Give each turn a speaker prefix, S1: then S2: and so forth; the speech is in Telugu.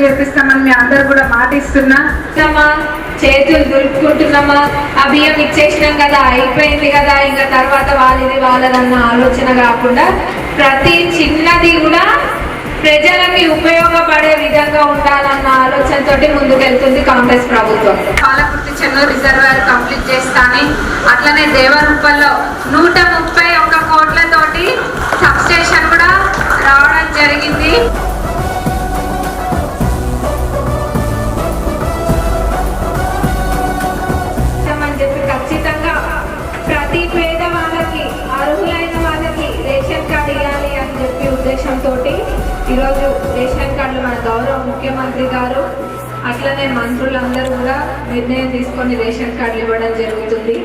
S1: చేపిస్తామని మీ అందరు కూడా మాట ఇస్తున్నా
S2: ఇస్తున్నామా చేతులు దులుపుకుంటున్నామా? ఆ బియ్యం ఇచ్చేసినాం కదా అయిపోయింది కదా ఇంకా తర్వాత వాళ్ళది వాళ్ళదన్న ఆలోచన కాకుండా ప్రతి చిన్నది కూడా ప్రజలకి ఉపయోగపడే విధంగా ఉండాలన్న ఆలోచనతోటి ముందుకెళ్తుంది కాంగ్రెస్ ప్రభుత్వం.
S1: పాలకుర్తి చెన్నూరు రిజర్వాయర్ కంప్లీట్ చేస్తాని అట్లనే దేవరూపంలో నూట ముప్పై
S2: గౌరవ ముఖ్యమంత్రి గారు అట్లనే మంత్రులందరూ కూడా నిర్ణయం తీసుకొని రేషన్ కార్డులు ఇవ్వడం జరుగుతుంది.